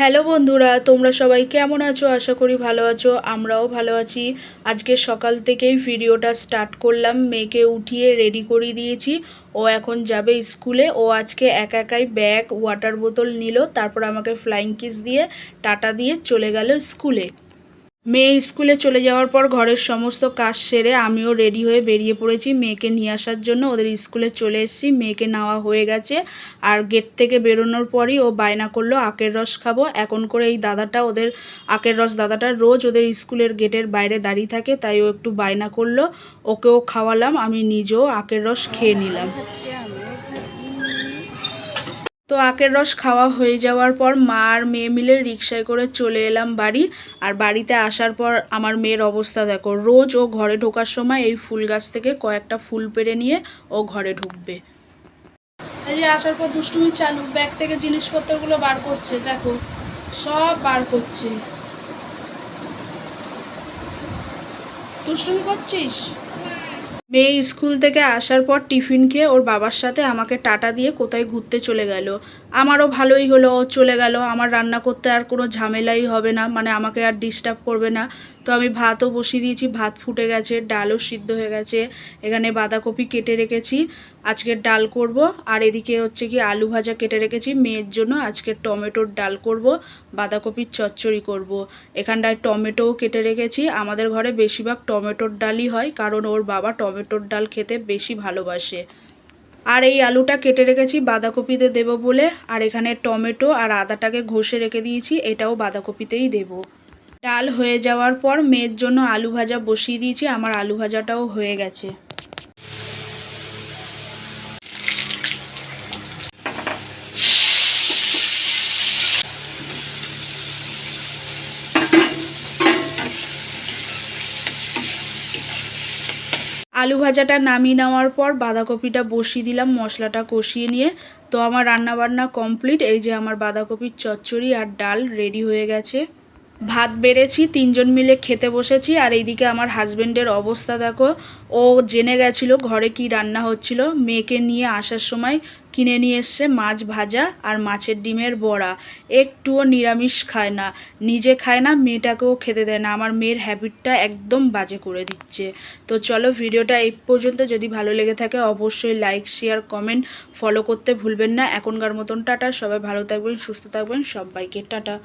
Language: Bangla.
হ্যালো বন্ধুরা, তোমরা সবাই কেমন আছো? আশা করি ভালো আছো, আমরাও ভালো আছি। আজকে সকাল থেকেই ভিডিওটা স্টার্ট করলাম, মেয়েকে উঠিয়ে রেডি করিয়ে দিয়েছি। ও এখন যাবে স্কুলে। ও আজকে এক একাই ব্যাগ ওয়াটার বোতল নিল, তারপর আমাকে ফ্লাইং কিস দিয়ে, টাটা দিয়ে চলে গেল স্কুলে। মেয়ে স্কুলে চলে যাওয়ার পর ঘরের সমস্ত কাজ সেরে আমিও রেডি হয়ে বেরিয়ে পড়েছি। মেয়েকে নিয়ে আসার জন্য ওদের স্কুলে চলে এসেছি। মেয়েকে নেওয়া হয়ে গেছে। আর গেট থেকে বেরোনোর পরই ও বায়না করল, আখের রস খাব। এখন করে এই দাদাটা ওদের, আখের রস দাদাটা রোজ ওদের স্কুলের গেটের বাইরে দাঁড়িয়ে থাকে, তাই ও একটু বায়না করল। ওকেও খাওয়ালাম, আমি নিজেও আখের রস খেয়ে নিলাম। তো আখের রস খাওয়া হয়ে যাওয়ার পর মা আর মেয়ে মিলে রিক্সায় করে চলে এলাম বাড়ি। আর বাড়িতে আসার পর আমার মেয়ের অবস্থা দেখো, রোজ ও ঘরে ঢোকার সময় এই ফুল গাছ থেকে কয়েকটা ফুল পেরে নিয়ে ও ঘরে ঢুকবে। এই যে আসার পর দুষ্টুমি চালু, ব্যাগ থেকে জিনিসপত্রগুলো বার করছে, দেখো, সব বার করছে। দুষ্টুমি করছিস? মেয়ে স্কুল থেকে আসার পর টিফিন খেয়ে ওর বাবার সাথে আমাকে টাটা দিয়ে কোথায় ঘুরতে চলে গেল। আমারও ভালোই হলো, ও চলে গেল। আমার রান্না করতে আর কোনো ঝামেলাই হবে না মানে আমাকে আর ডিস্টার্ব করবে না। তো আমি ভাতও বসিয়ে দিয়েছি, ভাত ফুটে গেছে, ডালও সিদ্ধ হয়ে গেছে। এখানে বাঁধাকপি কেটে রেখেছি, আজকের ডাল করব। আর এদিকে হচ্ছে কি আলু ভাজা কেটে রেখেছি, মেয়ের জন্য আজকে টমেটোর ডাল করব, বাঁধাকপির চচ্চড়ি করব। এখানটায় টমেটোও কেটে রেখেছি, আমাদের ঘরে বেশিরভাগ টমেটোর ডালই হয়, কারণ ওর বাবা টমেটোর ডাল খেতে বেশি ভালোবাসে। আর এই আলুটা কেটে রেখেছি বাঁধাকপিতে দেব বলে। আর এখানে টমেটো আর আদাটাকে ঘষে রেখে দিয়েছি, এটাও বাঁধাকপিতেই দেব। ডাল হয়ে যাওয়ার পর মেয়ের জন্য আলু ভাজা বসিয়ে দিয়েছি, আমার আলু ভাজাটাও হয়ে গেছে। আলু ভাজাটা নামিয়ে নেওয়ার পর বাঁধাকপিটা বসিয়ে দিলাম, মশলাটা কষিয়ে নিয়ে। তো আমার রান্নাবান্না কমপ্লিট, এই যে আমার বাঁধাকপির চচ্চড়ি আর ডাল রেডি হয়ে গেছে। ভাত বেড়েছি, তিনজন মিলে খেতে বসেছি, আর এইদিকে আমার হাজবেন্ডের অবস্থা দেখো। ও জেনে গেছিল ঘরে কি রান্না হচ্ছিল। মেয়েকে নিয়ে আসার সময় কিনে নিয়ে এসছে মাছ ভাজা আর মাছের ডিমের বড়া। একটুও নিরামিষ খায় না, নিজে খায় না, মেয়েটাকেও খেতে দেয় না। আমার মেয়ের হ্যাবিটটা একদম বাজে করে দিচ্ছে। তো চলো ভিডিওটা এই পর্যন্ত, যদি ভালো লেগে থাকে অবশ্যই লাইক, শেয়ার, কমেন্ট ফলো করতে ভুলবেন না। এখনকার মতন টাটা, সবাই ভালো থাকবেন, সুস্থ থাকবেন, সবাইকে টাটা।